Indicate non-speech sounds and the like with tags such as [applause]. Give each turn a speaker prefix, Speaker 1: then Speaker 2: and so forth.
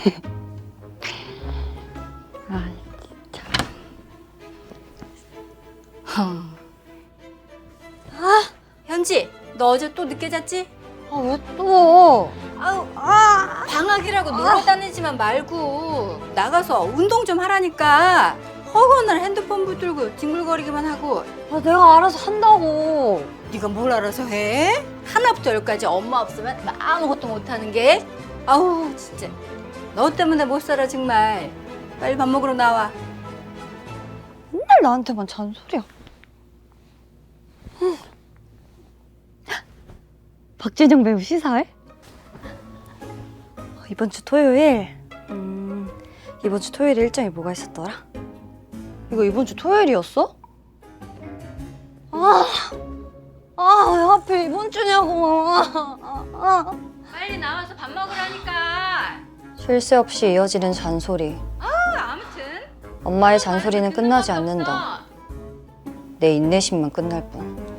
Speaker 1: [laughs] 아 진짜. 아 현지, 너 어제 또 늦게 잤지?
Speaker 2: 아 왜 또?
Speaker 1: 아우 아 방학이라고 놀러 다니지만 말고 나가서 운동 좀 하라니까. 날 핸드폰 붙들고 뒹굴거리기만 하고
Speaker 2: 아 내가 알아서 한다고.
Speaker 1: 네가 뭘 알아서 해? 하나부터 열까지 엄마 없으면 아무것도 못하는 게 아우 진짜 너 때문에 못 살아 정말 빨리 밥 먹으러 나와
Speaker 2: 맨날 나한테만 잔소리야. 음. 박진영 배우 시사회? 어, 이번 주 토요일. 음, 이번 주 토요일 일정이 뭐가 있었더라? 이거 이번 주 토요일이었어? 아, 아, 왜 하필 이번 주냐고. 아, 아.
Speaker 1: 빨리 나와서 밥 먹으라니까
Speaker 2: 쉴 새 없이 이어지는 잔소리.
Speaker 1: 아, 아무튼
Speaker 2: 엄마의 잔소리는 끝나지 않는다. 내 인내심만 끝날 뿐.